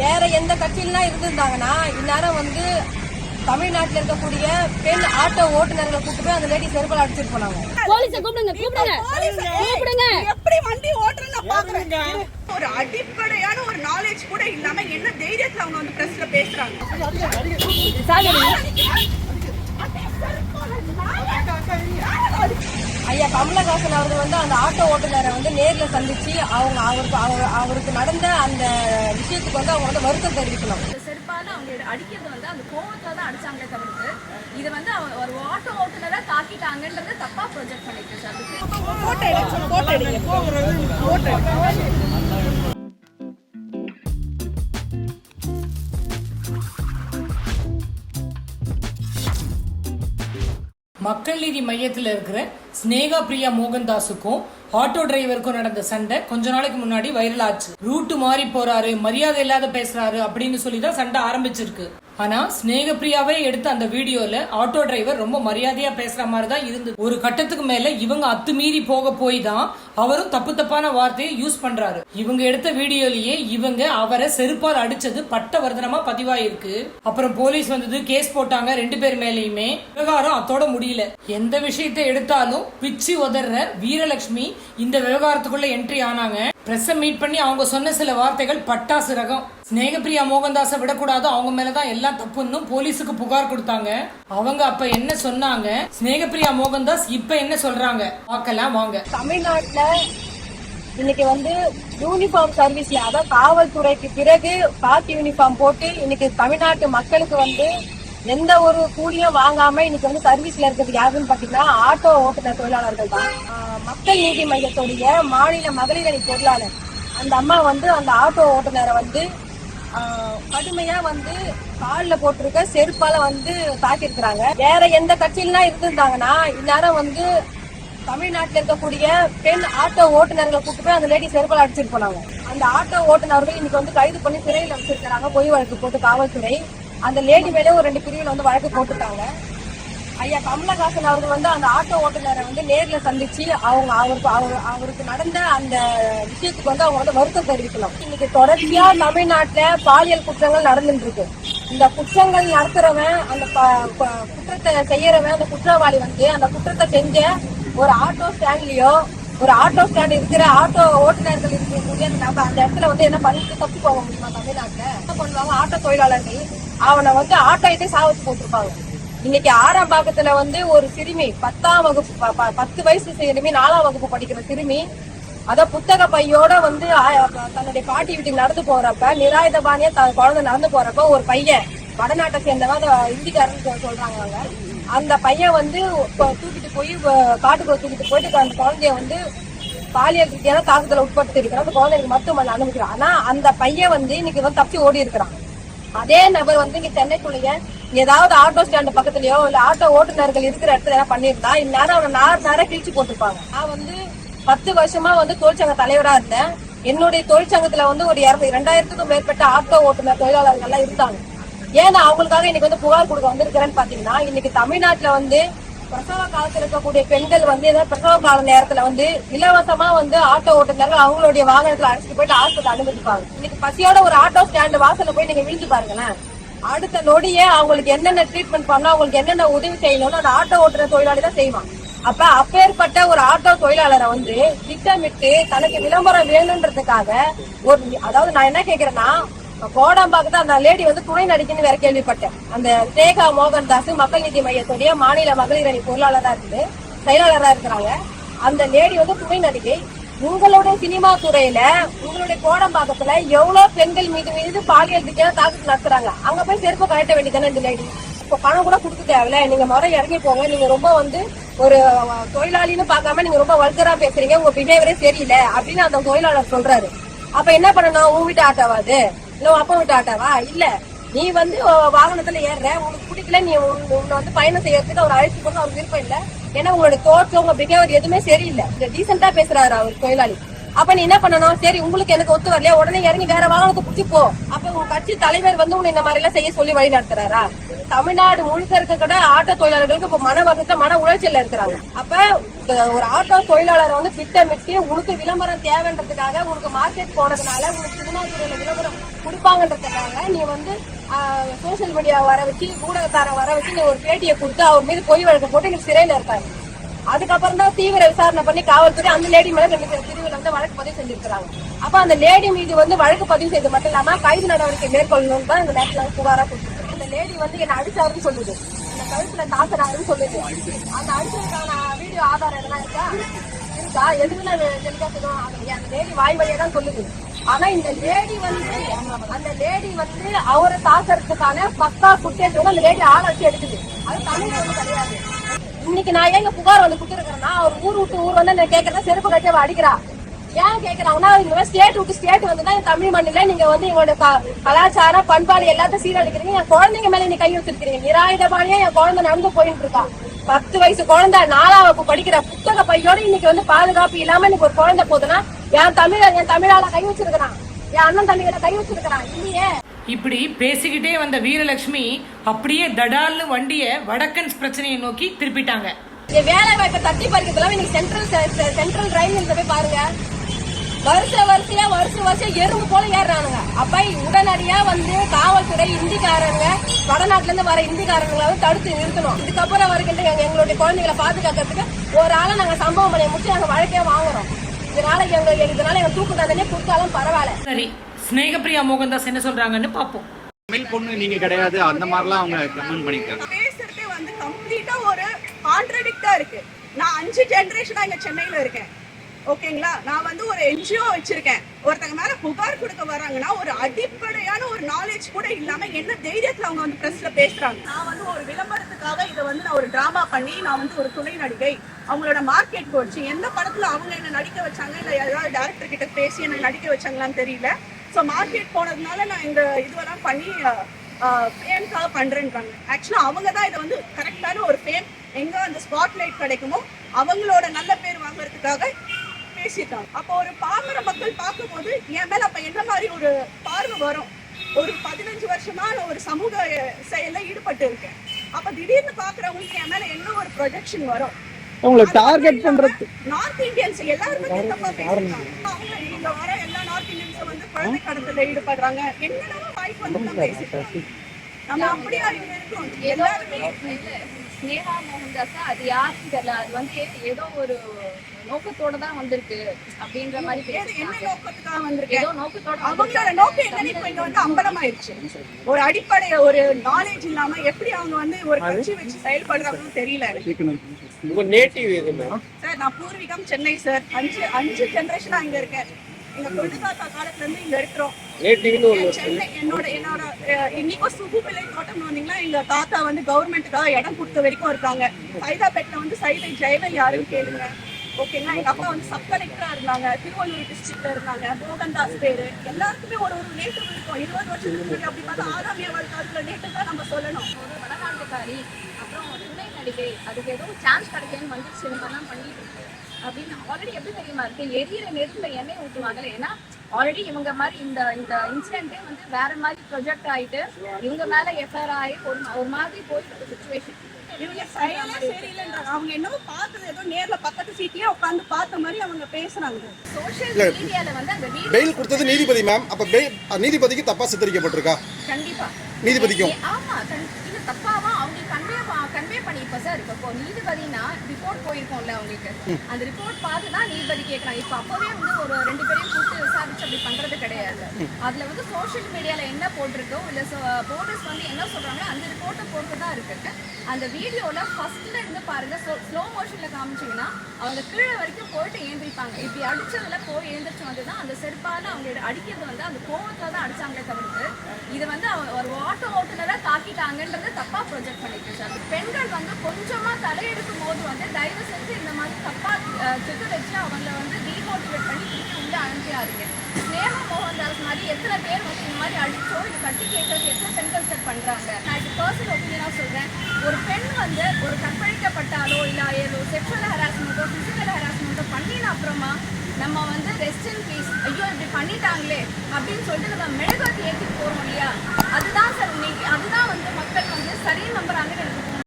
வேற எந்த கட்சியிலாம் இருந்திருந்தாங்கன்னா இந்நேரம் வந்து தமிழ்நாட்டுல இருக்கக்கூடிய பெண் ஆட்டோ ஓட்டுநர்களை கூப்பிட்டு போய் அந்த லேடி செருப்பால் அடிச்சிட்டு போனாங்க போலீஸ கூப்பிடுங்க கூப்பிடுங்க கூப்பிடுங்க எப்படி வண்டி ஓட்டுறேன்னு பாக்குறேன் ஒரு அடிப்படையான ஒரு நாலேஜ் கூட இல்லாம என்ன தைரியத்துல அவங்க வந்து பிரஸ்ல பேசுறாங்க ஐயா கமலஹாசன் அவர்கள் வந்து அந்த ஆட்டோ ஓட்டுநரை வந்து நேர்ல சந்திச்சு அவங்க அவருக்கு அவர்- அவருக்கு நடந்த அந்த விஷயத்துக்கு வந்து அவங்க வந்து வருத்தம் தெரிவிக்கணும். செருப்பால அவங்க அடிக்கிறது வந்து அந்த கோவத்துல தான் அடிச்சாங்களே தவிர்த்து இது வந்து ஒரு ஆட்டோ ஓட்டுநரை தாக்கிட்டாங்கன்றது தப்பா ப்ரொஜெக்ட் பண்ணிருக்கு சார். போட்டோ எடுங்க போட்டோ எடுங்க. போட்டோ மக்கள் நீதி மையத்தில் இருக்கிற ஸ்னேகா பிரியா மோகன்தாஸுக்கும் ஆட்டோ டிரைவருக்கும் நடந்த சண்டை கொஞ்ச நாளைக்கு முன்னாடி வைரல் ஆச்சு. ரூட்டு மாறி போறாரு மரியாதை இல்லாத பேசுறாரு அப்படின்னு சொல்லி தான் சண்டை ஆரம்பிச்சிருக்கு. ஆனா ஸ்னேக பிரியாவே எடுத்த அந்த வீடியோல ஆட்டோ டிரைவர் ரொம்ப மரியாதையா பேசுற மாதிரி தான் இருந்தது. ஒரு கட்டத்துக்கு மேல இவங்க அத்துமீறி போக போய் தான் அவரும் தப்பு தப்பான வார்த்தையை யூஸ் பண்றாரு. இவங்க எடுத்த வீடியோலயே இவங்க அவரை செருப்பால் அடிச்சது பட்ட வர்தனமா பதிவாயிருக்கு. அப்புறம் போலீஸ் வந்தது கேஸ் போட்டாங்க ரெண்டு பேர் மேலயுமே. விவகாரம் அத்தோட முடியல. எந்த விஷயத்தை எடுத்தாலும் பிச்சு உதற வீரலட்சுமி இந்த விவகாரத்துக்குள்ள என்ட்ரி ஆனாங்க. பிரஸ் மீட் பண்ணி அவங்க சொன்ன சில வார்த்தைகள் பட்டாசு ரகம். ஸ்னேகப்பிரியா மோகன்தாஸை விடக்கூடாது அவங்க மேலதான் எல்லாம் தப்புன்னு போலீஸுக்கு புகார் கொடுத்தாங்க. அவங்க அப்ப என்ன சொன்னாங்க? ஸ்னேகப்பிரியா மோகன்தாஸ் இப்ப என்ன சொல்றாங்க? பார்க்கலாம் வாங்க. தமிழ்நாட்டுல இன்னைக்கு வந்து யூனிஃபார்ம் சர்வீஸ்ல அதாவது காவல்துறைக்கு பிறகு காக்கி யூனிஃபார்ம் போட்டு இன்னைக்கு தமிழ்நாட்டு மக்களுக்கு வந்து எந்த ஒரு கூலியும் வாங்காம இன்னைக்கு வந்து சர்வீஸ்ல இருக்கிறது யாருன்னு பாத்தீங்கன்னா ஆட்டோ ஓட்டுநர் தொழிலாளர்கள் தான். மக்கள் நீதி மையத்துடைய மாநில மகளிர் அணி பொருளாளர். அந்த அம்மா வந்து அந்த ஆட்டோ ஓட்டுநரை வந்து கடுமையா வந்து காலில் போட்டிருக்க செருப்பால வந்து தாக்கியிருக்கிறாங்க. வேற எந்த கட்சியிலாம் இருந்திருந்தாங்கன்னா இந்நேரம் வந்து தமிழ்நாட்டில் இருக்கக்கூடிய பெண் ஆட்டோ ஓட்டுநர்களை கூப்பிட்டு போய் அந்த லேடி செருப்பால் அடிச்சிட்டு போனாங்க. அந்த ஆட்டோ ஓட்டுநர்கள் இன்னைக்கு வந்து கைது பண்ணி சிறையில் வச்சிருக்கிறாங்க பொய் வழக்கு போட்டு காவல்துறை. அந்த லேடி மேலே ஒரு ரெண்டு பிரிவில் வந்து வழக்கு போட்டுட்டாங்க. ஐயா கமலஹாசன் அவர்கள் வந்து அந்த ஆட்டோ ஓட்டுநரை வந்து நேரில் சந்திச்சு அவங்க அவருக்கு அவர் அவருக்கு நடந்த அந்த விஷயத்துக்கு வந்து அவங்க வந்து வருத்தம் தெரிவிக்கலாம். இன்னைக்கு தொடர்ச்சியா தமிழ்நாட்டில் பாலியல் குற்றங்கள் நடந்துட்டு இருக்கு. இந்த குற்றங்கள் நடத்துறவன் அந்த ப- ப- குற்றத்தை செய்யறவன் அந்த குற்றவாளி வந்து அந்த குற்றத்தை செஞ்ச ஒரு ஆட்டோ ஸ்டாண்ட்லயோ ஒரு ஆட்டோ ஸ்டாண்ட் இருக்கிற ஆட்டோ ஓட்டுநர்கள் இருக்கக்கூடிய அந்த நபர் அந்த இடத்துல வந்து என்ன பண்ணிட்டு தப்பி போக முடியுமா தமிழ்நாட்டுல? என்ன பண்ணுவாங்க ஆட்டோ தொழிலாளர்கள்? அவனை வந்து ஆட்டோயத்தை சாவத்து போட்டிருப்பாங்க. இன்னைக்கு ஆறாம் பாகத்துல வந்து ஒரு சிறுமி பத்தாம் வகுப்பு ப- ப- பத்து வயசு சிறுமி நாலாம் வகுப்பு படிக்கிற சிறுமி அத புத்தக பையோட வந்து தன்னுடைய பாட்டி வீட்டுக்கு நடந்து போறப்ப நிராயுத பாணியா குழந்தை நடந்து போறப்ப ஒரு பையன் வடநாட்டை சேர்ந்தவன் இந்திக்காரன்னு சொல்றாங்க அவங்க. அந்த பையன் வந்து தூக்கிட்டு போய் காட்டுக்குள்ள தூக்கிட்டு போயிட்டு அந்த குழந்தைய வந்து பாலியல் ரீதியான தாக்கத்துல உட்பட்டு இருக்கிறான் அந்த குழந்தைக்கு மருத்துவமனை அனுமதிக்கிறான் ஆனா அந்த பையன் வந்து இன்னைக்கு வந்து தப்பி ஓடி இருக்கிறான் அதே நபர் வந்து இங்க சென்னைக்குள்ளேயே ஏதாவது ஆட்டோ ஸ்டாண்ட் பக்கத்துலயோ இல்ல ஆட்டோ ஓட்டுநர்கள் இருக்கிற இடத்துல ஏதாவது பண்ணியிருந்தா இந்நேரம் அவனை நார் நேரம் கிழிச்சு போட்டிருப்பாங்க. நான் வந்து பத்து வருஷமா வந்து தொழிற்சங்க தலைவரா இருந்தேன். என்னுடைய தொழிற்சங்கத்துல வந்து ஒரு இரண்டாயிரத்துக்கும் மேற்பட்ட ஆட்டோ ஓட்டுநர் தொழிலாளர்கள் எல்லாம் இருந்தாங்க. ஏன்னா அவங்களுக்காக இன்னைக்கு வந்து புகார் கொடுக்க வந்திருக்கிறேன்னு பாத்தீங்கன்னா இன்னைக்கு தமிழ்நாட்டுல வந்து பிரசவ காலத்துல இருக்கக்கூடிய பெண்கள் வந்து ஏதாவது பிரசவ கால நேரத்துல வந்து இலவசமா வந்து ஆட்டோ ஓட்டுநர்கள் அவங்களுடைய வாகனத்துல அழைச்சிட்டு போயிட்டு ஆஸ்பத்திரி அனுமதிப்பாங்க. இன்னைக்கு பசியோட ஒரு ஆட்டோ ஸ்டாண்ட் வாசல்ல போய் நீங்க விழுந்து பாருங்களேன். அடுத்த நொடியே அவங்களுக்கு என்னென்ன ட்ரீட்மெண்ட் பண்ணணும் அவங்களுக்கு என்னென்ன உதவி செய்யணும்னு அந்த ஆட்டோ ஓட்டுற தொழிலாளி தான் செய்வான். அப்ப அப்பேற்பட்ட ஒரு ஆட்டோ தொழிலாளரை வந்து திட்டமிட்டு தனக்கு விளம்பரம் வேணுன்றதுக்காக ஒரு அதாவது நான் என்ன கேக்குறேன்னா கோடம்பாக்கத்துல அந்த லேடி வந்து துணை நடிக்குன்னு வேற கேள்விப்பட்டேன். அந்த ஸ்னேகா மோகன்தாஸ் மக்கள் நீதி மையத்துடைய மாநில மகளிர் அணி பொருளாளராக இருக்குது செயலாளராக இருக்கிறாங்க. அந்த லேடி வந்து துணை நடிகை. உங்களுடைய சினிமா துறையில உங்களுடைய கோடம்பாக்கத்துல எவ்வளவு பெண்கள் மீது மீது பாலியல் ரீதியான தாக்குதல் நடத்துறாங்க? அங்க போய் செருப்பு கழட்ட வேண்டியதானே இந்த லேடி? இப்போ பணம் கூட கொடுக்க தேவையில்ல. நீங்க முறை இறங்கி போங்க. நீங்க ரொம்ப வந்து ஒரு தொழிலாளின்னு பார்க்காம நீங்க ரொம்ப வல்கரா பேசுறீங்க. உங்க பிஹேவியரே சரியில்லை அப்படின்னு அந்த தொழிலாளர் சொல்றாரு. அப்ப என்ன பண்ணணும்? உன் வீட்டு ஆட்டோவாது இல்ல அப்பா வீட்டு இல்ல. நீ வந்து வாகனத்துல ஏறுற. உனக்கு பிடிக்கல நீ உன்- உன்னை வந்து பயணம் செய்யறதுக்கு அவர் அழைச்சி போக அவர் விருப்பம் இல்ல. ஏன்னா உங்களோட தோற்றம் உங்க பிஹேவியர் எதுவுமே சரியில்லை. இந்த டீசெண்டா பேசுறாரு அவர் தொழிலாளி. அப்ப நீ என்ன பண்ணணும்? சரி உங்களுக்கு எனக்கு ஒத்து வரலையா? உடனே இறங்கி வேற வாகனத்தை புடிச்சு போ. அப்ப உங்க கட்சி தலைவர் வந்து உன்னை இந்த மாதிரி எல்லாம் செய்ய சொல்லி வழி நடத்துறாரா? தமிழ்நாடு முழுக்க இருக்க கூட ஆட்டோ தொழிலாளர்களுக்கு இப்ப மன வருத்த மன உளைச்சல்ல இருக்கிறாங்க. அப்ப ஒரு ஆட்டோ தொழிலாளர் வந்து திட்டமிட்டு உனக்கு விளம்பரம் தேவைன்றதுக்காக உனக்கு மார்க்கெட் போனதுனால உனக்கு திருநாட்டுல விளம்பரம் கொடுப்பாங்கன்றதுக்காக நீ வந்து சோசியல் மீடியா வர வச்சு ஊடகத்தார வர வச்சு நீ ஒரு பேட்டியை கொடுத்து அவர் மீது பொய் வழக்கு போட்டு நீ சிறையில இருக்காங்க. அதுக்கப்புறம் தான் தீவிர விசாரணை பண்ணி காவல்துறை அந்த லேடி மேல ரெண்டு பேர் வந்து வழக்கு பதிவு செஞ்சிருக்கிறாங்க. அப்ப அந்த லேடி மீது வந்து வழக்கு பதிவு செய்து மட்டும் இல்லாம கைது நடவடிக்கை மேற்கொள்ளணும் தான் இந்த நேரத்துல புகாரா கொடுத்துருக்கோம் இந்த லேடி வந்து என்ன அடிச்சாருன்னு சொல்லுது. இந்த கழுத்துல தாசனாருன்னு சொல்லுது. அந்த அடிச்சதுக்கான வீடியோ ஆதாரம் எதனா இருக்கா? இருக்கா? எதுவுமே தெளிவாக்கணும் அந்த அந்த லேடி வாய் வழியா தான் சொல்லுது. ஆனா இந்த லேடி வந்து அந்த லேடி வந்து அவரை தாக்குறதுக்கான பக்கா குற்றத்தோட அந்த லேடி ஆள் வச்சு எடுக்குது. அது தமிழ் வந்து கிடையாது. இன்னைக்கு நான் ஏங்க புகார் வந்து கொடுத்துருக்கேன்னா அவர் ஊர் விட்டு ஊர் வந்து நான் கேட்கறதா செருப்பு கட்டி அவ அடிக்கிறா. ஏன் கேக்குறாங்கன்னா இந்த ஸ்டேட் விட்டு ஸ்டேட் வந்து தான் தமிழ் மண்ணில நீங்க வந்து எங்களோட க- கலாச்சாரம் பண்பாடு எல்லாத்தையும் சீரழிக்கிறீங்க. என் குழந்தைங்க மேல நீ கை வச்சிருக்கீங்க நிராயுதபாணியா என் குழந்தை நடந்து போயிட்டு இருக்கா. பத்து வயசு குழந்தை நாலாம் வகுப்பு படிக்கிற புத்தக பையோட இன்னைக்கு வந்து பாதுகாப்பு இல்லாம இன்னைக்கு ஒரு குழந்தை போகுதுன்னா என் தமிழ என் தமிழால கை வச்சிருக்கிறான். என் அண்ணன் தம்பிகளை கை வச்சிருக்கிறான். இல்லையே? இப்படி பேசிக்கிட்டே வந்த வீரலட்சுமி அப்படியே தடால்னு வண்டிய வடக்கன்ஸ் பிரச்சனையை நோக்கி திருப்பிட்டாங்க. வேலை வாய்ப்பை தட்டி பறிக்கிறதுலாம் இன்னைக்கு சென்ட்ரல் சென்ட்ரல் ரயில் போய் பாருங்க. வருஷ வருஷையா வருஷ வருஷம் எறும்பு போல ஏறுறானுங்க. அப்ப உடனடியா வந்து காவல்துறை இந்திக்காரங்க வடநாட்டுல இருந்து வர இந்திக்காரங்களை தடுத்து நிறுத்தணும். இதுக்கப்புறம் வருகின்ற எங்க- எங்களுடைய குழந்தைகளை பாதுகாக்கிறதுக்கு ஒரு ஆளை நாங்க சம்பவம் பண்ணி முடிச்சு நாங்க வழக்கே வாங்குறோம். இதனால எங்க இதனால எங்க தூக்கு தண்டனை கொடுத்தாலும் பரவாயில்ல. சரி ஸ்னேகப்பிரியா மோகன்தாஸ் என்ன சொல்றாங்கன்னு பாப்போம் தமிழ் பொண்ணு நீங்க கிடையாது. அந்த மாதிரிலாம் அவங்க கமெண்ட் பண்ணிருக்காங்க பேசுறதே வந்து கம்ப்ளீட்டா ஒரு கான்ட்ரடிக்டா இருக்கு. நான் அஞ்சு ஜெனரேஷனா இங்க சென்னையில இருக்கேன். ஓகேங்களா? நான் வந்து ஒரு என்ஜிஓ வச்சிருக்கேன். ஒருத்தங்க மேல புகார் கொடுக்க வராங்கன்னா ஒரு அடிப்படையான ஒரு நாலேஜ் கூட இல்லாம என்ன தைரியத்துல அவங்க வந்து பிரஸ்ல பேசுறாங்க? நான் வந்து ஒரு விளம்பரத்துக்காக இதை வந்து நான் ஒரு டிராமா பண்ணி நான் வந்து ஒரு துணை நடிகை. அவங்களோட மார்க்கெட் போச்சு. எந்த படத்துல அவங்க என்ன நடிக்க வச்சாங்க? இல்ல ஏதாவது டேரக்டர் கிட்ட பேசி என்ன நடிக்க வச்சாங்களான்னு தெரியல. ஸோ மார்க்கெட் போனதுனால நான் இந்த இதுவெல்லாம் பண்ணி ஃபேம்க்காக பண்ணுறேன்றாங்க ஆக்சுவலாக அவங்க தான் இதை வந்து கரெக்டான ஒரு ஃபேம் எங்கே அந்த ஸ்பாட்லைட் கிடைக்குமோ அவங்களோட நல்ல பேர் வாங்குறதுக்காக பேசிட்டாங்க. அப்போ ஒரு பாமர மக்கள் பார்க்கும்போது என் மேலே அப்போ என்ன மாதிரி ஒரு பார்வை வரும்? ஒரு பதினஞ்சு வருஷமா நான் ஒரு சமூக செயலில் ஈடுபட்டு இருக்கேன். அப்போ திடீர்னு பார்க்குறவங்களுக்கு என் மேலே என்ன ஒரு ப்ரொஜெக்ஷன் வரும்? உங்களை டார்கெட் பண்றது. நார்த் இந்தியன்ஸ் எல்லாருமே தப்பா பேசுறாங்க அவங்க இங்க வர எல்லா நார்த் இந்தியன்ஸ் வந்து குழந்தை கடத்தல ஈடுபடுறாங்க. என்னென்ன வாய்ப்பு வந்து பேசிட்டு நம்ம அப்படியா இங்க இருக்கோம்? எல்லாருமே ஸ்னேகா மோகன்தாஸ் அது யாருன்னு தெரியல. அது வந்து ஏதோ ஒரு நோக்கத்தோட தான் வந்திருக்கு அப்படின்ற மாதிரி என்ன நோக்கத்துக்காக வந்திருக்கேன் ஏதோ நோக்கத்தோட அவங்களோட நோக்கம் என்னன்னு இப்ப இங்க வந்து அம்பலமாயிருச்சு. ஒரு அடிப்படை ஒரு நாலேஜ் இல்லாம எப்படி அவங்க வந்து ஒரு கட்சி வச்சு செயல்படுறாங்கன்னு தெரியல. எனக்கு உங்க நேட்டிவ் எது மேம் சார் நான் பூர்வீகம் சென்னை சார். அஞ்சு அஞ்சு ஜெனரேஷனா இங்க இருக்கேன். எங்க கொள்ளு தாத்தா காலத்துல இருந்து இங்க இருக்கிறோம். நேட்டிவ்னு சென்னை என்னோட என்னோட இன்னைக்கும் சுகுபிள்ளை தோட்டம் வந்தீங்கன்னா எங்க தாத்தா வந்து கவர்மெண்ட்டுக்காக இடம் கொடுத்த வரைக்கும் இருக்காங்க. சைதாப்பேட்ல வந்து சைதை ஜெயவல் யாருன்னு கேளுங்க. ஓகேங்களா? எங்க அப்பா வந்து சப் கலெக்டரா இருந்தாங்க. திருவள்ளூர் டிஸ்ட்ரிக்ட்ல இருந்தாங்க. மோகன்தாஸ் பேரு. எல்லாருக்குமே ஒரு ஒரு நேட்டிவ் இருக்கும். இருபது வருஷத்துக்கு முன்னாடி அப்படி பார்த்தா ஆறாமியவர் காலத்துல நேட்டு தான் நம்ம சொல்லணும். ஒரு வடநாட்டுக்காரி அப்புறம் துணை நடிகை. அதுக்கு ஏதோ சான்ஸ் கிடைக்கேன்னு வந்து சினிமா சினிமாலாம் பண்ணிட்டு இருக்கு. அப்படின்னு ஆல்ரெடி எப்படி தெரியுமா இருக்கு? எரியிற நெருப்புல எண்ணெய் ஊற்றுவாங்கல்ல ஏன்னா ஆல்ரெடி இவங்க மாதிரி இந்த இந்த இன்சிடென்ட்டே வந்து வேற மாதிரி ப்ரொஜெக்ட் ஆயிட்டு இவங்க மேல எஃப்ஐஆர் ஆகி ஒரு ஒரு மாதிரி போயிட்டு சுச்சுவேஷன் இவங்க செயலே சரியில்லைன்றாங்க. அவங்க என்னவோ பார்த்தது ஏதோ நேர்ல பக்கத்து சீட்லயே உட்காந்து பார்த்த மாதிரி அவங்க பேசுறாங்க. சோஷியல் மீடியால வந்து அந்த பெயில் கொடுத்தது நீதிபதி மேம் அப்ப நீதிபதிக்கு தப்பா சித்தரிக்கப்பட்டிருக்கா? கண்டிப்பா. நீதிபதிக்கும். ஆமா இது தப்பாவா கன்வே கன்வே பண்ணி இப்ப சார் இப்ப நீதிபதினா ரிப்போர்ட் போயிருக்கோம்ல அவங்களுக்கு அந்த ரிப்போர்ட் பார்த்து தான் நீதிபதி கேக்குறாங்க இப்ப அப்பவே வந்து ஒரு ரெண்டு பேரையும் கூப்பிட்டு விசாரிச்சு அப்படி பண்றது கிடையாது. அதுல வந்து சோஷியல் மீடியால என்ன போட்டிருக்கோ இல்ல போர்டர்ஸ் வந்து என்ன சொல்றாங்களோ அந்த ரிப்போர்ட்டை பொறுத்து தான் இருக்கு அந்த வீடியோல ஃபர்ஸ்ட்ல இருந்து பாருங்க ஸ்லோ மோஷன்ல காமிச்சீங்கன்னா அவங்க கீழே வரைக்கும் போயிட்டு ஏந்திரிப்பாங்க. இப்படி அடிச்சதுல போய் ஏந்திரிச்சு வந்து தான் அந்த செருப்பால அவங்க அடிக்கிறது வந்து அந்த கோவத்துல தான் அடிச்சாங்களே தவிர்த்து இது வந்து அவ- ஒரு ஆட்டோ ஓட்டுநரை தாக்கிட்டாங்கன்றது தப்பா ப்ரொஜெக்ட் பண்ணிட்டு சார் பெண்கள் வந்து கொஞ்சமா தலையெடுக்கும் போது வந்து தயவு செஞ்சு இந்த மாதிரி தப்பா சித்து வச்சு அவங்கள வந்து டீமோட்டிவேட் பண்ணி திருப்பி உள்ள அனுப்பியாருங்க ஸ்னேகா மோகன்தாஸ் மாதிரி எத்தனை பேர் வந்து இந்த மாதிரி அடிச்சோ இது கட்டி கேட்கறது எத்தனை பெண்கள் செட் பண்றாங்க? நான் இது பர்சனல் ஒப்பீனியனா சொல்றேன். ஒரு பெண் வந்து ஒரு கற்பழிக்கப்பட்டாலோ இல்ல ஏதோ செக்ஷுவல் ஹராஸ்மெண்ட்டோ பிசிக்கல் ஹராஸ்மெண்ட்டோ பண்ணின அப்புறமா நம்ம வந்து ரெஸ்ட் இன் பீஸ் ஐயோ இப்படி பண்ணிட்டாங்களே அப்படின்னு சொல்லிட்டு நம்ம மெழுகாத்தி ஏற்றிட்டு போறோம் இல்லையா? அதுதான் சார் இன்னைக்கு அதுதான் வந்து மக்கள் வந்து சரின்னு நம்புறாங்கன்னு எனக்கு